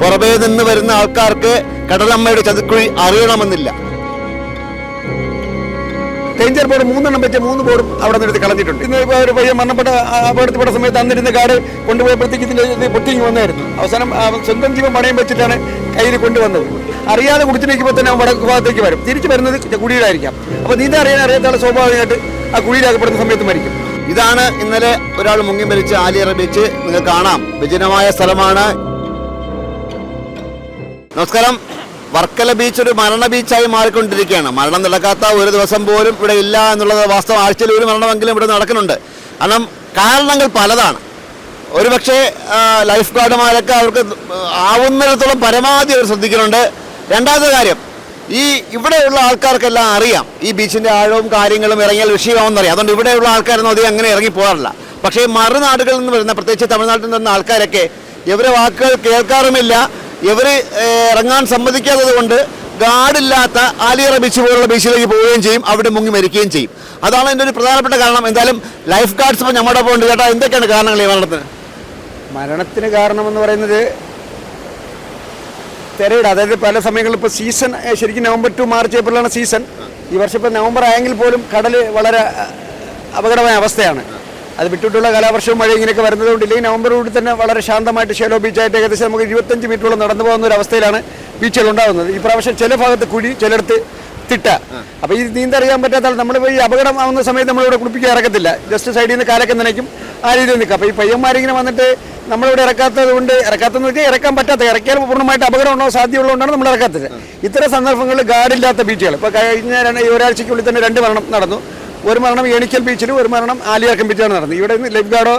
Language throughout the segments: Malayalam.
പുറമേ നിന്ന് വരുന്ന ആൾക്കാർക്ക് കടലമ്മയുടെ ചതുക്കുഴി അറിയണമെന്നില്ല. ഡേഞ്ചർ ബോർഡ് മൂന്നെണ്ണം വെച്ച് മൂന്ന് ബോർഡും അവിടെ നിന്ന് എടുത്ത് കളഞ്ഞിട്ടുണ്ട്. ഇന്ന് ഇപ്പോൾ ഒരു പയ്യൻ മരണപ്പെട്ട അപകടത്തിൽപ്പെട്ട സമയത്ത് അന്നിരുന്ന കാട് കൊണ്ടുപോയപ്പോഴത്തേക്ക് ഇതിന്റെ ഇത് പൊട്ടിങ് വന്നായിരുന്നു. അവസാനം സ്വന്തം ജീവൻ പണയം വെച്ചിട്ടാണ് കയ്യിൽ കൊണ്ടുവന്നത്. അറിയാതെ കുടിച്ചു നിൽക്കുമ്പോൾ തന്നെ വടക്ക് ഭാഗത്തേക്ക് വരും. തിരിച്ചു വരുന്നത് കുഴിയിലായിരിക്കാം. അപ്പോൾ നീന്താൻ അറിയാൻ അറിയാത്ത ആൾ സ്വാഭാവികമായിട്ട് ആ കുഴിയിലാക്കപ്പെടുന്ന സമയത്ത് മരിക്കും. ഇതാണ് ഇന്നലെ ഒരാൾ മുങ്ങി മരിച്ച ആലിയറ ബീച്ച് നിങ്ങൾക്ക് കാണാം. വിജനമായ സ്ഥലമാണ് നമസ്കാരം. വർക്കല ബീച്ച് ഒരു മരണ ബീച്ചായി മാറിക്കൊണ്ടിരിക്കുകയാണ്. മരണം നടക്കാത്ത ഒരു ദിവസം പോലും ഇവിടെ ഇല്ല എന്നുള്ളത് വാസ്തവം ആഴ്ചയിൽ ഒരു മരണമെങ്കിലും ഇവിടെ നടക്കുന്നുണ്ട്. കാരണം കാരണങ്ങൾ പലതാണ്. ഒരുപക്ഷെ ലൈഫ് ഗാർഡുമാരൊക്കെ അവർക്ക് ആവുന്നിടത്തോളം പരമാവധി അവർ ശ്രദ്ധിക്കുന്നുണ്ട്. രണ്ടാമത്തെ കാര്യം ഈ ഇവിടെയുള്ള ആൾക്കാർക്കെല്ലാം അറിയാം. ഈ ബീച്ചിന്റെ ആഴവും കാര്യങ്ങളും ഇറങ്ങിയാൽ വിഷയമാണെന്നറിയാം അതുകൊണ്ട് ഇവിടെയുള്ള ആൾക്കാരൊന്നും അധികം അങ്ങനെ ഇറങ്ങി പോകാറില്ല. പക്ഷേ മറുനാടുകളിൽ നിന്ന് വരുന്ന പ്രത്യേകിച്ച് തമിഴ്നാട്ടിൽ നിന്ന് വരുന്ന ആൾക്കാരൊക്കെ ഇവരെ വാക്കുകൾ കേൾക്കാറുമില്ല. ഇവർ ഇറങ്ങാൻ സമ്മതിക്കാത്തത് കൊണ്ട് ഗാർഡില്ലാത്ത ആലിയറ ബീച്ച് പോലുള്ള ബീച്ചിലേക്ക് പോവുകയും ചെയ്യും അവിടെ മുങ്ങി മരിക്കുകയും ചെയ്യും. അതാണ് എന്റെ ഒരു പ്രധാനപ്പെട്ട കാരണം. എന്തായാലും ലൈഫ് ഗാർഡ്സ് ഇപ്പോൾ നമ്മുടെ ഒപ്പം ഉണ്ട്. കേട്ടോ എന്തൊക്കെയാണ് കാരണങ്ങൾ ഈ മരണത്തിന്? മരണത്തിന് കാരണമെന്ന് പറയുന്നത് തിരയിട. അതായത് പല സമയങ്ങളിൽ ഇപ്പോൾ സീസൺ ശരിക്കും നവംബർ ടു മാർച്ച് ഏപ്രിലാണ് സീസൺ ഈ വർഷം ഇപ്പോൾ നവംബർ ആയെങ്കിൽ പോലും കടൽ വളരെ അപകടമായ അവസ്ഥയാണ്. അത് വിട്ടിട്ടുള്ള കാലാവർഷവും മഴ ഇങ്ങനെയൊക്കെ വരുന്നതുകൊണ്ട് നവംബർ കൂടി തന്നെ വളരെ ശാന്തമായിട്ട് ഷേലോ ബീച്ചായിട്ട് ഏകദേശം നമുക്ക് ഇരുപത്തഞ്ച് മീറ്ററോളം നടന്നു പോകുന്ന ഒരു അവസ്ഥയിലാണ് ബീച്ചുകൾ ഉണ്ടാകുന്നത്. ഈ പ്രാവശ്യം ചില ഭാഗത്ത് കുഴി ചിലയിടത്ത് തിട്ട. അപ്പോൾ ഈ നീന്തറിയാൻ പറ്റാത്ത നമ്മൾ ഈ അപകടം ആവുന്ന സമയത്ത് നമ്മളിവിടെ കുളിപ്പിക്കാൻ ഇറക്കത്തില്ല. ജസ്റ്റ് സൈഡിൽ നിന്ന് കാലൊക്കെ നനയ്ക്കും. ആ രീതിയിൽ നിൽക്കും. അപ്പോൾ ഈ പയ്യന്മാരിങ്ങനെ വന്നിട്ട് നമ്മളിവിടെ ഇറക്കാത്തത് കൊണ്ട് ഇറക്കാത്തതെന്ന് വെച്ചാൽ ഇറക്കാൻ പറ്റാത്ത ഇറക്കിയാൽ പൂർണമായിട്ട് അപകടം ഉണ്ടോ സാധ്യതയുള്ളതുകൊണ്ടാണ് നമ്മൾ ഇറക്കാത്തത്. ഇത്തരം സന്ദർഭങ്ങളിൽ ഗാർഡില്ലാത്ത ബീച്ചുകൾ ഇപ്പോൾ കഴിഞ്ഞ ഒരാഴ്ചയ്ക്കുള്ളിൽ തന്നെ രണ്ട് മരണം നടന്നു. ഒരു മരണം ഏണിക്കൽ ബീച്ചിലും ഒരു മരണം ആലിയാക്കം ബീച്ചിലാണ് നടന്നത്. ഇവിടെ നിന്ന് ലൈഫ് ഗാർഡോ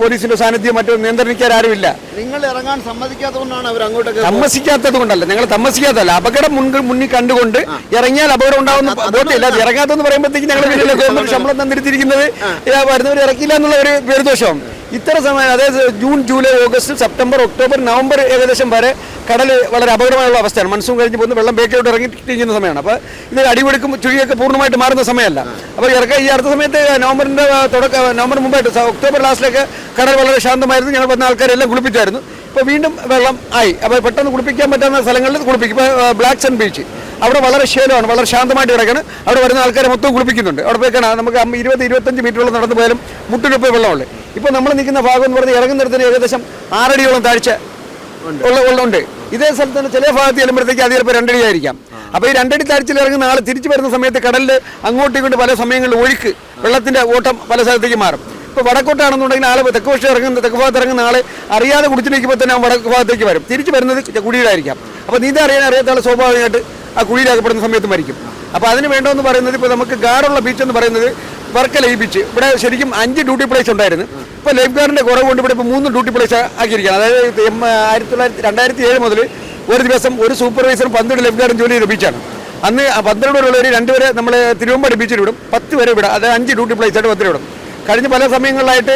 പോലീസിന്റെ സാന്നിധ്യം മറ്റോ നിയന്ത്രിക്കാൻ ആരുമില്ല. നിങ്ങൾ ഇറങ്ങാൻ സമ്മതിക്കാത്തതുകൊണ്ടാണ് അവർ അങ്ങോട്ടൊക്കെ താമസിക്കാത്തത് കൊണ്ടല്ല. ഞങ്ങൾ താമസിക്കാത്തല്ല അപകടം മുൻകൾ മുന്നിൽ കണ്ടുകൊണ്ട് ഇറങ്ങിയാൽ അപകടം ഉണ്ടാവുന്ന ബോധ്യമില്ല. അത് ഇറങ്ങാത്തെന്ന് പറയുമ്പോഴത്തേക്ക് ഞങ്ങൾ ഗവൺമെന്റ് ശമ്പളം തന്നിരിക്കുന്നത് വരുന്നവർ ഇറക്കില്ല എന്നുള്ള ഒരു പേരുദോഷം. ഇത്ര സമയം അതായത് June July August September October November ഏകദേശം വരെ കടൽ വളരെ അപകടമായുള്ള അവസ്ഥയാണ്. മൺസൂൺ കഴിഞ്ഞ് പോകുന്ന വെള്ളം ബേക്കിലോട്ട് ഇറങ്ങിയിരിക്കുന്ന സമയമാണ്. അപ്പോൾ ഇത് അടിപൊളിക്കും ചുഴിയൊക്കെ പൂർണമായിട്ട് മാറുന്ന സമയമല്ല. അപ്പോൾ ഇറക്ക ഈ അടുത്ത സമയത്ത് നവംബറിന്റെ തുടക്ക നവംബർ മുമ്പായിട്ട് ഒക്ടോബർ ലാസ്റ്റിലേക്ക് കടൽ വളരെ ശാന്തമായിരുന്നു. ഞങ്ങൾ വന്ന ആൾക്കാരെല്ലാം കുളിപ്പിച്ചായിരുന്നു. ഇപ്പോൾ വീണ്ടും വെള്ളം ആയി. അപ്പോൾ പെട്ടെന്ന് കുളിപ്പിക്കാൻ പറ്റുന്ന സ്ഥലങ്ങളിൽ കുളിപ്പിക്കും. ഇപ്പോൾ ബ്ലാക്ക് സൺ ബീച്ച്. അവിടെ വളരെ ശേലമാണ്. വളരെ ശാന്തമായിട്ട് കിടക്കുകയാണ് അവിടെ വരുന്ന ആൾക്കാരെ മൊത്തം കുളിപ്പിക്കുന്നുണ്ട്. അവിടെ പോയി കാണാം. നമുക്ക് ഇരുപത് ഇരുപത്തഞ്ച് മീറ്ററോളം നടന്നു പോയാലും മുട്ടിനൊപ്പം വെള്ളമുണ്ട് ഇപ്പോൾ നമ്മൾ നിൽക്കുന്ന ഭാഗം എന്ന് പറഞ്ഞാൽ ഇറങ്ങുന്നിടത്തിന് ഏകദേശം ആറടിയോളം താഴ്ച ഉള്ളുണ്ട് ഇതേ സ്ഥലത്ത് തന്നെ ചില ഭാഗത്ത് ചെല്ലുമ്പോഴത്തേക്ക് അത് ചിലപ്പോൾ രണ്ടടി ആയിരിക്കാം അപ്പോൾ ഈ രണ്ടടി താഴ്ചയിൽ ഇറങ്ങി നാളെ തിരിച്ചു വരുന്ന സമയത്ത് കടലിൽ അങ്ങോട്ടും ഇങ്ങോട്ടും പല സമയങ്ങളിൽ ഒഴുക്ക് വെള്ളത്തിന്റെ ഓട്ടം പല സ്ഥലത്തേക്ക് മാറും. ഇപ്പോൾ വടക്കോട്ടാണെന്നുണ്ടെങ്കിൽ ആൾ തെക്ക് വശം ഇറങ്ങുന്ന തെക്ക് ഭാഗത്ത് ഇറങ്ങുന്ന ആൾ അറിയാതെ കുടിച്ചു നിൽക്കുമ്പോൾ തന്നെ വടക്ക് ഭാഗത്തേക്ക് വരും. തിരിച്ചു വരുന്നത് കുഴിയിലായിരിക്കാം. അപ്പോൾ നീന്താൻ അറിയാൻ അറിയാത്ത ആൾ സ്വാഭാവികമായിട്ട് ആ കുഴിയിലാക്കപ്പെടുന്ന സമയത്ത് മരിക്കും. അപ്പോൾ അതിന് വേണ്ടതെന്ന് പറയുന്നത് ഇപ്പോൾ നമുക്ക് ഗാർഡുള്ള ബീച്ച് എന്ന് പറയുന്നത് വർക്കല ലയിപ്പിച്ച് ഇവിടെ ശരിക്കും അഞ്ച് ഡ്യൂട്ടി പ്ലേസ് ഉണ്ടായിരുന്നു. ഇപ്പോൾ ലൈഫ് ഗാർഡിന്റെ കുറവ് കൊണ്ട് ഇവിടെ ഇപ്പോൾ മൂന്ന് ഡ്യൂട്ടി പ്ലേസ് ആക്കിയിരിക്കുകയാണ്. അതായത് ആയിരത്തി തൊള്ളായിരത്തി രണ്ടായിരത്തി ഏഴ് മുതൽ ഒരു ദിവസം ഒരു സൂപ്പർവൈസറും പന്ത്രണ്ട് ലൈഫ് ഗാർഡും ജോലി ലഭിച്ചാണ് അന്ന് പന്ത്രണ്ട് വരെയുള്ളവർ രണ്ടുപേരെ നമ്മൾ തിരുവമ്പാടി ബീച്ചിൽ വിടും പത്ത് വരെ വിടാം അതായത് അഞ്ച് ഡ്യൂട്ടി പ്ലേസ് ആയിട്ട് പത്തിന് വിടും കഴിഞ്ഞ പല സമയങ്ങളിലായിട്ട്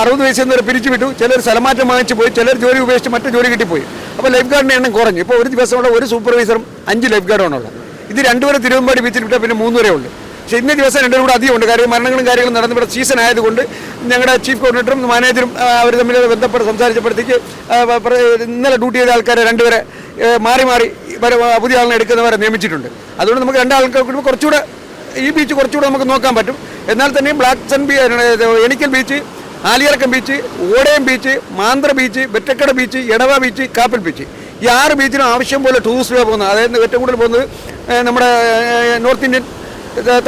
അറുപത് വയസ്സിൽ നിന്ന് പിരിച്ചു വിട്ടു. ചിലർ സ്ഥലമാറ്റം വാങ്ങിച്ചു പോയി ചിലർ ജോലി ഉപേക്ഷിച്ച് മറ്റു ജോലി കിട്ടിപ്പോയി. അപ്പോൾ ലൈഫ് ഗാർഡിന്റെ എണ്ണം കുറഞ്ഞു. ഇപ്പോൾ ഒരു ദിവസമുള്ള ഒരു സൂപ്പർവൈസറും അഞ്ച് ലൈഫ് ഗാർഡാണുള്ളത് ഇത് രണ്ടുപേരെ തിരുവമ്പാടി ബീച്ചിൽ വിട്ടാൽ പിന്നെ മൂന്ന് വരെ ഉള്ളൂ. പക്ഷേ ഇന്ന ദിവസം രണ്ടും കൂടെ അധികം ഉണ്ട് കാര്യം മരണങ്ങളും കാര്യങ്ങളും നടന്നിവിടെ സീസൺ ആയതുകൊണ്ട് ഞങ്ങളുടെ ചീഫ് കോർഡിനേറ്ററും മാനേജറും അവർ തമ്മിൽ ബന്ധപ്പെട്ട് സംസാരിച്ചപ്പോഴത്തേക്ക് ഇന്നലെ ഡ്യൂട്ടി ചെയ്ത ആൾക്കാരെ രണ്ടുപേരെ മാറി മാറി പുതിയ ആളിനെ എടുക്കുന്നവരെ നിയമിച്ചിട്ടുണ്ട്. അതുകൊണ്ട് നമുക്ക് രണ്ടാൾക്ക് കുറച്ചുകൂടെ ഈ ബീച്ച് കുറച്ചുകൂടെ നമുക്ക് നോക്കാൻ പറ്റും. എന്നാൽ തന്നെ black sand B എണിക്കൽ beach Aaliyirakkam beach Odayam beach Manthra beach Vettakkada beach Edava beach Kappil beach ഈ ആറ് ബീച്ചിനും ആവശ്യം പോലെ ടൂറിസ്റ്റുകൾ പോകുന്നത്. അതായത് ഏറ്റവും കൂടുതൽ പോകുന്നത് നമ്മുടെ നോർത്ത് ഇന്ത്യൻ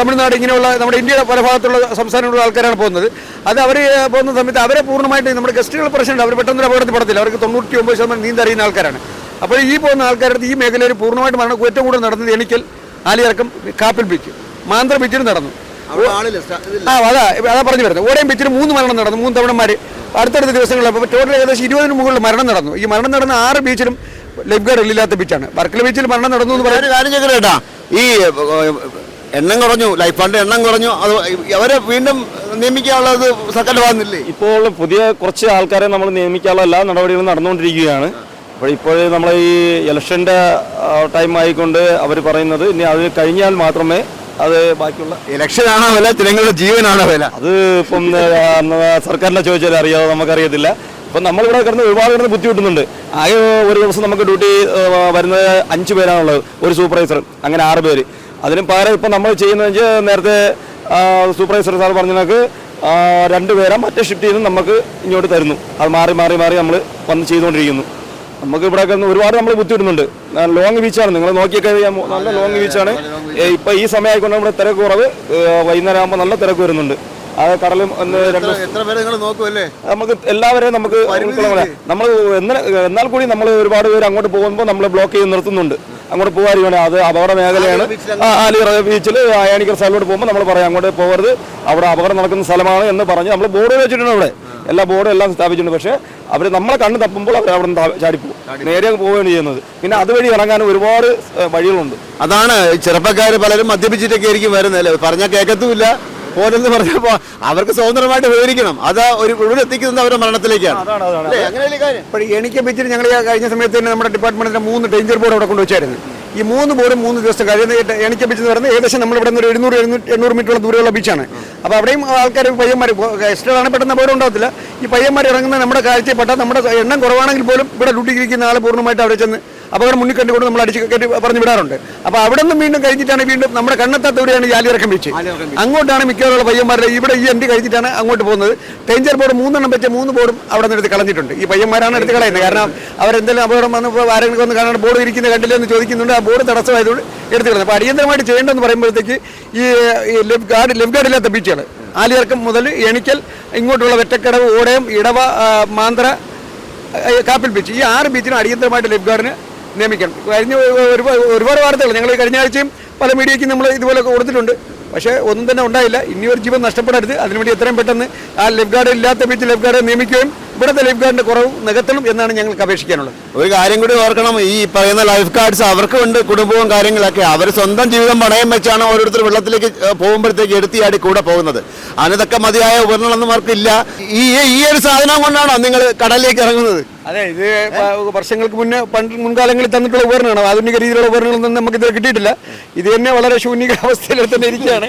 തമിഴ്നാട് ഇങ്ങനെയുള്ള നമ്മുടെ ഇന്ത്യയുടെ പല ഭാഗത്തുള്ള സംസ്ഥാനങ്ങളിലുള്ള ആൾക്കാരാണ് പോകുന്നത്. അത് അവർ പോകുന്ന സമയത്ത് അവരെ പൂർണമായിട്ട് നമ്മുടെ ഗസ്റ്റുകൾ പ്രശ്നമുണ്ട്. അവർ പെട്ടെന്ന് അപകടത്തിൽ പെടത്തില്ല. അവർക്ക് തൊണ്ണൂറ്റി ഒമ്പത് ശതമാനം നീന്തറിയുന്ന ആൾക്കാരാണ്. അപ്പോൾ ഈ പോകുന്ന ആൾക്കാരുടെ ഈ മേഖലയിൽ പൂർണമായിട്ട് മരണം ഏറ്റവും കൂടുതൽ നടന്നത് എണിക്കൽ ആലിയിറക്കം കാപ്പിൽ ബീച്ച് മാന്ത്ര ബീച്ചിൽ നടന്നു. ആ അതാ അതാ പറഞ്ഞു വരുന്നത്. ഓടേം ബീച്ചിൽ മൂന്ന് മരണം നടന്നു മൂന്ന് തവണമാർ അടുത്തടുത്ത ദിവസങ്ങളിൽ അപ്പോൾ ടോട്ടൽ ഏകദേശം ഇരുപതിന് മുകളിൽ മരണം നടന്നു. ഈ മരണം നടന്ന ആറ് ബീച്ചിലും ലൈഫ് ഗാർഡ് ഇല്ലാത്ത ബീച്ചാണ് വർക്കല ബീച്ചിൽ മരണം നടന്നു എന്ന് പറയുന്നത് കാര്യം ചോദിക്കട്ടെ ഈ എണ്ണം കുറഞ്ഞു ലൈഫ് ഫണ്ട് എണ്ണം കുറഞ്ഞു അത് അവരെ വീണ്ടും നിയമിക്കാനുള്ളത് സർക്കാരിന്റെ ഭാഗന്നില്ലേ ഇപ്പോൾ പുതിയ കുറച്ച് ആൾക്കാരെ നമ്മൾ നിയമിക്കാനുള്ള എല്ലാ നടപടികളും നടന്നുകൊണ്ടിരിക്കുകയാണ്. അപ്പോൾ ഇപ്പോൾ നമ്മൾ ഈ ഇലക്ഷന്റെ ടൈം ആയിക്കൊണ്ട് അവർ പറയുന്നത് ഇനി അത് കഴിഞ്ഞാൽ മാത്രമേ അത് ബാക്കിയുള്ള ഇലക്ഷൻ ആണോ വില? ജനങ്ങളുടെ ജീവനാണോ വില? അത് ഇപ്പം സർക്കാരിനെ ചോദിച്ചാൽ അറിയാതെ നമുക്കറിയത്തില്ല. ഇപ്പം നമ്മളിവിടെ കിടന്ന് ഒരുപാട് കിടന്ന് ബുദ്ധിമുട്ടുന്നുണ്ട് ആകെ ഒരു ദിവസം നമുക്ക് ഡ്യൂട്ടി വരുന്നത് അഞ്ച് പേരാണുള്ളത്. ഒരു സൂപ്പർവൈസർ അങ്ങനെ ആറ് പേര്. അതിന് പകരം ഇപ്പം നമ്മൾ ചെയ്യുന്നത് വെച്ചാൽ നേരത്തെ സൂപ്പർവൈസർ സാർ പറഞ്ഞതിനൊക്കെ രണ്ട് പേരെ മറ്റേ ഷിഫ്റ്റ് ചെയ്ത് നമുക്ക് ഇങ്ങോട്ട് തരുന്നു. അത് മാറി മാറി മാറി നമ്മൾ വന്ന് ചെയ്തുകൊണ്ടിരിക്കുന്നു. നമുക്ക് ഇവിടെ ഒക്കെ ഒരുപാട് നമ്മൾ ബുദ്ധിമുട്ടുന്നുണ്ട്. ലോങ് ബീച്ചാണ് നിങ്ങൾ നോക്കിയൊക്കെ നല്ല ലോങ് ബീച്ചാണ് ഇപ്പം ഈ സമയമായിക്കൊണ്ട് നമ്മുടെ തിരക്ക് കുറവ് വൈകുന്നേരം ആകുമ്പോൾ നല്ല തിരക്ക് വരുന്നുണ്ട്. ആ കടലും നമുക്ക് എല്ലാവരെയും നമുക്ക് നമ്മൾ എന്നാൽ കൂടി നമ്മൾ ഒരുപാട് പേര് അങ്ങോട്ട് പോകുമ്പോൾ നമ്മൾ ബ്ലോക്ക് ചെയ്ത് നിർത്തുന്നുണ്ട്. അങ്ങോട്ട് പോകാതിരിക്കണം. അത് അപകട മേഖലയാണ്. ആലിറ ബീച്ചിൽ അയാണിക്കർ സ്ഥലത്തോട്ട് പോകുമ്പോൾ നമ്മൾ പറയാം അങ്ങോട്ട് പോകരുത്. അവിടെ അപകടം നടക്കുന്ന സ്ഥലമാണ് എന്ന് പറഞ്ഞ് നമ്മൾ ബോർഡ് വെച്ചിട്ടുണ്ട് അവിടെ. എല്ലാ ബോർഡും എല്ലാം സ്ഥാപിച്ചിട്ടുണ്ട്. പക്ഷേ അവർ നമ്മളെ കണ്ണ് തപ്പുമ്പോൾ അവർ അവിടെ നിന്ന് ചാടിപ്പോകും നേരെ പോവുകയാണ് ചെയ്യുന്നത്. പിന്നെ അതുവഴി ഇറങ്ങാൻ ഒരുപാട് വഴികളുണ്ട്. അതാണ് ചെറുപ്പക്കാർ പലരും മദ്യപിച്ചിട്ടൊക്കെ ആയിരിക്കും വരുന്നത് അല്ലേ? പറഞ്ഞാൽ കേൾക്കത്തുമില്ല പോരെന്ന് പറഞ്ഞപ്പോ അവർക്ക് സ്വതന്ത്രമായിട്ട് വിവരിക്കണം. അത് ഒരു ഇവിടെ എത്തിക്കുന്നത് അവരുടെ മരണത്തിലേക്കാണ്. അപ്പോൾ എനിക്ക് വെച്ചിട്ട് ഞങ്ങൾ കഴിഞ്ഞ സമയത്ത് തന്നെ നമ്മുടെ ഡിപ്പാർട്ട്മെന്റിന്റെ മൂന്ന് ഡേഞ്ചർ ബോർഡ് അവിടെ കൊണ്ടുവച്ചായിരുന്നു. ഈ മൂന്ന് ബോർഡും മൂന്ന് ദിവസം കഴിയുന്ന എനിക്ക് ബീച്ച് എന്ന് പറയുന്നത് ഏകദേശം നമ്മൾ ഇവിടെ നിന്ന് ഒരു എഴുന്നൂറ് എണ്ണൂറ് മീറ്ററോളം ദൂരമുള്ള ബീച്ചാണ് അപ്പോൾ അവിടെയും ആൾക്കാർ പയ്യന്മാർ എക്സ്ട്രാ ആണ് പെട്ടെന്ന് അപകടം ഉണ്ടാവത്തില്ല. ഈ പയ്യന്മാർ ഇറങ്ങുന്ന നമ്മുടെ കാഴ്ചപ്പെട്ട നമ്മുടെ എണ്ണം കുറവാണെങ്കിൽ പോലും ഇവിടെ ഡ്യൂട്ടിക്ക് ഇരിക്കുന്ന ആൾ പൂർണമായിട്ട് അവിടെ ചെന്ന് അപകടം മുന്നിൽ കണ്ടുകൊണ്ട് നമ്മൾ അടിച്ച് കയറ്റി പറഞ്ഞു വിടാറുണ്ട്. അപ്പോൾ അവിടെ നിന്ന് വീണ്ടും കഴിഞ്ഞിട്ടാണ് വീണ്ടും നമ്മുടെ കണ്ണെത്താത്തവരെയാണ് ജാലിയിറക്കം വെച്ച് അങ്ങോട്ടാണ് മിക്കവാറുള്ള പയ്യന്മാരുടെ ഇവിടെ ഈ എൻഡ് കഴിഞ്ഞിട്ടാണ് അങ്ങോട്ട് പോകുന്നത്. ഡേഞ്ചർ ബോർഡ് മൂന്നെണ്ണം വെച്ച മൂന്ന് ബോർഡും അവിടെ നിന്ന് എടുത്ത് കളഞ്ഞിട്ടുണ്ട്. ഈ പയ്യന്മാരാണ് എടുത്ത് കളയുന്നത്. കാരണം അവരെന്തെങ്കിലും അപകടം വന്നപ്പോൾ ആരെങ്കിലും വന്ന് കാണാൻ ബോർഡ് ഇരിക്കുന്ന കണ്ടില്ല എന്ന് ചോദിക്കുന്നുണ്ട്. ആ ബോർഡ് തടസ്സമായതുകൊണ്ട് എടുത്ത് കളഞ്ഞു. അപ്പോൾ അടിയന്തരമായിട്ട് ചെയ്യേണ്ടതെന്ന് പറയുമ്പോഴത്തേക്ക് ഈ ലെഫ്റ്റ് ഗാർഡ് ലെഫ്റ്റ് ഗാർഡ് ഇല്ലാത്ത ബീച്ചുകൾ ആലിയർക്കം മുതൽ എണിക്കൽ ഇങ്ങോട്ടുള്ള വെറ്റക്കടവ് ഓടയം ഇടവ മാന്ത്ര കാപ്പിൽ ബീച്ച്. ഈ ആറ് ബീച്ചിനും അടിയന്തരമായിട്ട് ലെഫ്റ്റ് ഗാർഡിന് നിയമിക്കണം. കഴിഞ്ഞ ഒരുപാട് വാർത്തകൾ. ഞങ്ങൾ കഴിഞ്ഞ ആഴ്ചയും പല മീഡിയയ്ക്കും നമ്മൾ ഇതുപോലെ കൊടുത്തിട്ടുണ്ട്. പക്ഷേ ഒന്നും തന്നെ ഉണ്ടായില്ല. ഇനിയൊരു ജീവൻ നഷ്ടപ്പെടരുത്. അതിനുവേണ്ടി എത്രയും പെട്ടെന്ന് ആ ലെഫ്റ്റ് ഗാർഡ് ഇല്ലാത്ത ബീച്ച് ലെഫ്റ്റ് ഗാർഡ് നിയമിക്കുകയും ഇവിടുത്തെ ലൈഫ് ഗാർഡിന്റെ കുറവ് നികത്തണം എന്നാണ് ഞങ്ങൾക്ക് അപേക്ഷിക്കാനുള്ളത്. ഒരു കാര്യം കൂടി ഓർക്കണം ഈ പറയുന്ന ലൈഫ് ഗാർഡ്സ് അവർക്ക് ഉണ്ട് കുടുംബവും കാര്യങ്ങളൊക്കെ. അവർ സ്വന്തം ജീവിതം പണയം വെച്ചാണ് ഓരോരുത്തർ വെള്ളത്തിലേക്ക് പോകുമ്പോഴത്തേക്ക് എടുത്തിയാടി കൂടെ പോകുന്നത്. അതിനൊക്കെ മതിയായ ഉപകരണങ്ങളൊന്നും അവർക്കില്ല ഈ ഈ ഒരു സാധനം കൊണ്ടാണോ നിങ്ങൾ കടലിലേക്ക് ഇറങ്ങുന്നത്? അതെ ഇത് വർഷങ്ങൾക്ക് മുന്നേ പണ്ട് മുൻകാലങ്ങളിൽ തന്നിട്ടുള്ള ഉപകരണമാണ്. ആധുനിക രീതിയിലുള്ള ഉപകരണങ്ങളൊന്നും നമുക്ക് ഇത് കിട്ടിയിട്ടില്ല. ഇത് തന്നെ വളരെ ശൂന്യക അവസ്ഥയിൽ തന്നെ ഇരിക്കുകയാണ്.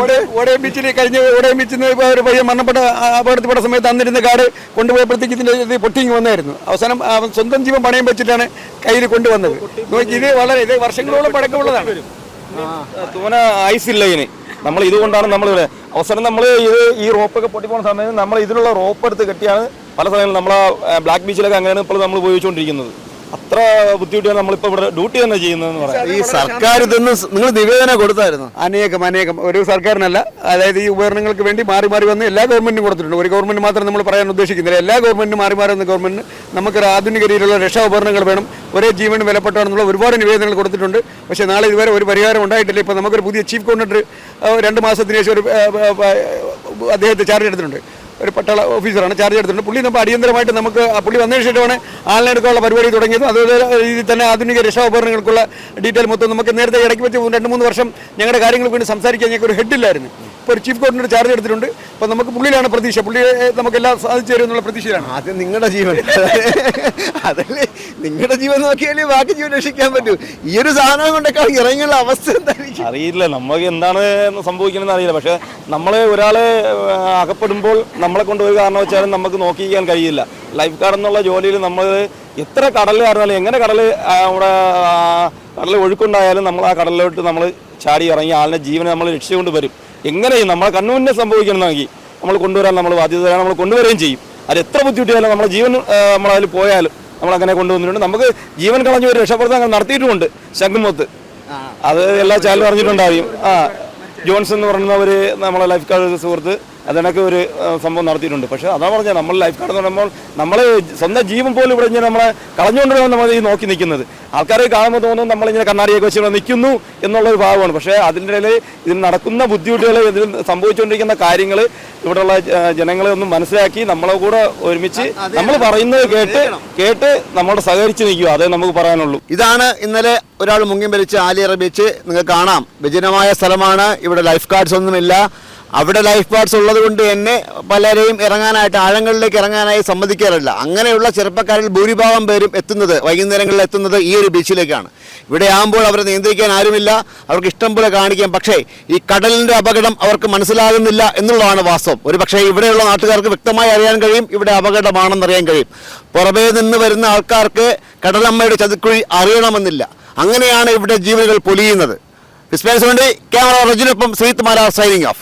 ഓടെ- ഓടയം ബീച്ചിൽ കഴിഞ്ഞ ഓടയം ബീച്ചിൽ നിന്ന് ഒരു പയ്യൻ മരണപ്പെട്ട അപകടത്തിൽപ്പെട്ട സമയത്ത് അന്നിരുന്ന കാട് കൊണ്ടുപോയപ്പോഴത്തേക്ക് ഇതിന്റെ ഇത് പൊട്ടിങ് വന്നായിരുന്നു. അവസാനം സ്വന്തം ജീവൻ പണയം വെച്ചിട്ടാണ് കയ്യിൽ കൊണ്ടുവന്നത്. നോക്കി ഇത് വളരെ ഇത് വർഷങ്ങളോളം പഴക്കമുള്ളതാണ്. തോന ഐസ് ഇല്ല ഇതിന് നമ്മൾ ഇതുകൊണ്ടാണ് നമ്മൾ അവസരം നമ്മൾ ഇത് ഈ റോപ്പൊക്കെ പൊട്ടിപ്പോണ സമയത്ത് നമ്മൾ ഇതിനുള്ള റോപ്പ് എടുത്ത് കെട്ടിയാണ് പല സമയങ്ങളിൽ നമ്മൾ ബ്ലാക്ക് ബീച്ചിലൊക്കെ അങ്ങനെയാണ് ഇപ്പോൾ നമ്മൾ ഉപയോഗിച്ചുകൊണ്ടിരിക്കുന്നത്. അത്ര ബുദ്ധിമുട്ടിയാണ് നമ്മളിപ്പോൾ ഇവിടെ ഡ്യൂട്ടി തന്നെ ചെയ്യുന്നതെന്ന് പറയാം. ഈ സർക്കാർ ഇതൊന്ന് നിങ്ങൾ നിവേദന കൊടുത്തായിരുന്നു? അനേകം അനേകം. ഒരു സർക്കാരിനല്ല അതായത് ഈ ഉപകരണങ്ങൾക്ക് വേണ്ടി മാറി മാറി വന്ന് എല്ലാ ഗവൺമെന്റിനും കൊടുത്തിട്ടുണ്ട്. ഒരു ഗവൺമെന്റ് മാത്രം നമ്മൾ പറയാൻ ഉദ്ദേശിക്കുന്നില്ല. എല്ലാ ഗവൺമെന്റിനും മാറി മാറി വന്ന ഗവൺമെന്റിന് നമുക്കൊരു ആധുനിക രീതിയിലുള്ള രക്ഷാ ഉപകരണങ്ങൾ വേണം. ഒരേ ജീവന് വിലപ്പെട്ടാണെന്നുള്ള ഒരുപാട് നിവേദനങ്ങൾ കൊടുത്തിട്ടുണ്ട്. പക്ഷേ നാളെ ഇതുവരെ ഒരു പരിഹാരം ഉണ്ടായിട്ടില്ല. ഇപ്പോൾ നമുക്കൊരു പുതിയ ചീഫ് കോർഡിനേറ്റർ രണ്ട് മാസത്തിന് ശേഷം ഒരു അദ്ദേഹത്തെ ചാർജ് എടുത്തിട്ടുണ്ട്. ഒരു പട്ടാള ഓഫീസറാണ്. ചാർജ് എടുത്തിട്ടുണ്ട്. പുള്ളി നമ്മൾ അടിയന്തരമായിട്ട് നമുക്ക് പുള്ളി വന്നതിന് ശേഷമാണ് ആളിനെ എടുക്കാനുള്ള പരിപാടി തുടങ്ങിയത്. അതേ രീതിയിൽ തന്നെ ആധുനിക രക്ഷാപകരണങ്ങൾക്കുള്ള ഡീറ്റെയിൽ മൊത്തം നമുക്ക് നേരത്തെ ഇടയ്ക്ക് വെച്ച് രണ്ട് മൂന്ന് വർഷം ഞങ്ങളുടെ കാര്യങ്ങൾക്ക് വേണ്ടി സംസാരിക്കാൻ ഞങ്ങൾക്ക് ഒരു ഹെഡില്ലായിരുന്നു ഇപ്പോൾ ഒരു ചീഫ് ഗവർണറുടെ ചാർജ് എടുത്തിട്ടുണ്ട്. അപ്പോൾ നമുക്ക് പുള്ളിയിലാണ് പ്രതീക്ഷ. പുള്ളി നമുക്കെല്ലാം സാധിച്ചു തരും എന്നുള്ള പ്രതീക്ഷയിലാണ്. ആദ്യം നിങ്ങളുടെ ജീവൻ. അതല്ലേ? നിങ്ങളുടെ ജീവൻ നോക്കിയാലേ ബാക്കി ജീവൻ രക്ഷിക്കാൻ പറ്റൂ. ഈ ഒരു സാധനം കൊണ്ടൊക്കെ ഇറങ്ങിയുള്ള അവസ്ഥ എന്തായിരിക്കും അറിയില്ല. നമുക്ക് എന്താണ് സംഭവിക്കണമെന്ന് അറിയില്ല. പക്ഷേ നമ്മളെ ഒരാളെ അകപ്പെടുമ്പോൾ നമ്മളെ കൊണ്ട് ഒരു കാരണം വെച്ചാലും നമുക്ക് നോക്കിക്കാൻ കഴിയില്ല. ലൈഫ് ഗാർഡ് എന്നുള്ള ജോലിയിൽ നമ്മൾ എത്ര കടലിൽ അറിഞ്ഞാലും എങ്ങനെ കടൽ അവിടെ കടൽ ഒഴുക്കുണ്ടായാലും നമ്മൾ ആ കടലിലോട്ട് നമ്മൾ ചാടി ഇറങ്ങി ആളിനെ ജീവനെ നമ്മൾ രക്ഷിച്ചുകൊണ്ട് വരും. എങ്ങനെയും നമ്മളെ കണ്ണുമുന്നെ സംഭവിക്കണമെങ്കിൽ നമ്മൾ കൊണ്ടുവരാൻ നമ്മൾ ബാധ്യതയാണ് നമ്മൾ കൊണ്ടുവരികയും ചെയ്യും. അത് എത്ര ബുദ്ധിമുട്ടിയാലും നമ്മളെ ജീവൻ നമ്മളതിൽ പോയാലും നമ്മൾ അങ്ങനെ കൊണ്ടുവന്നിട്ടുണ്ട്. നമുക്ക് ജീവൻ കളഞ്ഞ ഒരു രക്ഷപ്പെടുത്താൻ നടത്തിയിട്ടുമുണ്ട് ശംഖുമുഖത്ത്. അത് എല്ലാ ചാനലും അറിഞ്ഞിട്ടുണ്ടാവും. ആ ജോൺസൺ എന്ന് പറയുന്ന ഒരു നമ്മളെ ലൈഫ് ഗാർഡ് സുഹൃത്ത്. അതിനൊക്കെ ഒരു സംഭവം നടത്തിയിട്ടുണ്ട്. പക്ഷേ അതാ പറഞ്ഞാൽ നമ്മൾ ലൈഫ് ഗാർഡ് എന്ന് പറയുമ്പോൾ നമ്മൾ സ്വന്തം ജീവൻ പോലും ഇവിടെ ഇങ്ങനെ നമ്മളെ കളഞ്ഞുകൊണ്ടാണ് നമ്മൾ ഈ നോക്കി നിൽക്കുന്നത്. ആൾക്കാരെ കാണുമ്പോൾ തോന്നുന്നു നമ്മളിങ്ങനെ കണ്ണാടിയൊക്കെ വെച്ച് ഇവിടെ നിൽക്കുന്നു എന്നുള്ള ഒരു ഭാവമാണ്. പക്ഷേ അതിന്റെ ഇടയിൽ ഇതിൽ നടക്കുന്ന ബുദ്ധിമുട്ടുകൾ ഇതിൽ സംഭവിച്ചുകൊണ്ടിരിക്കുന്ന കാര്യങ്ങൾ ഇവിടെയുള്ള ജനങ്ങളെ ഒന്ന് മനസ്സിലാക്കി നമ്മളെ കൂടെ ഒരുമിച്ച് നമ്മൾ പറയുന്നത് കേട്ട് കേട്ട് നമ്മളോട് സഹകരിച്ച് നിൽക്കുക. അതേ നമുക്ക് പറയാനുള്ളൂ. ഇതാണ് ഇന്നലെ ഒരാൾ മുങ്ങി മരിച്ച ആലിയറ ബീച്ച് നിങ്ങൾക്ക് കാണാം. വിജനമായ സ്ഥലമാണ്. ഇവിടെ ലൈഫ് ഗാർഡ്സ് ഒന്നുമില്ല. അവിടെ ലൈഫ് ഗാർഡ്സ് ഉള്ളത് കൊണ്ട് തന്നെ പലരെയും ഇറങ്ങാനായിട്ട് ആഴങ്ങളിലേക്ക് ഇറങ്ങാനായി സമ്മതിക്കാറില്ല. അങ്ങനെയുള്ള ചെറുപ്പക്കാരിൽ ഭൂരിഭാഗം പേരും എത്തുന്നത് വൈകുന്നേരങ്ങളിൽ എത്തുന്നത് ഈ ഒരു ബീച്ചിലേക്കാണ് ഇവിടെ ആകുമ്പോൾ അവരെ നിയന്ത്രിക്കാൻ ആരുമില്ല അവർക്ക് ഇഷ്ടം പോലെ കാണിക്കാം. പക്ഷേ ഈ കടലിന്റെ അപകടം അവർക്ക് മനസ്സിലാകുന്നില്ല എന്നുള്ളതാണ് വാസ്തവം. ഒരു പക്ഷേ ഇവിടെയുള്ള നാട്ടുകാർക്ക് വ്യക്തമായി അറിയാൻ കഴിയും ഇവിടെ അപകടമാണെന്ന് അറിയാൻ കഴിയും. പുറമേ നിന്ന് വരുന്ന ആൾക്കാർക്ക് കടലമ്മയുടെ ചതുക്കുഴി അറിയണമെന്നില്ല. അങ്ങനെയാണ് ഇവിടെ ജീവനുകൾ പൊലിയുന്നത്. വിസ്മയത്തിന് വേണ്ടി ക്യാമറ റജിനൊപ്പം ശ്രീത്ത് മാരാർ സൈനിങ് ഓഫ്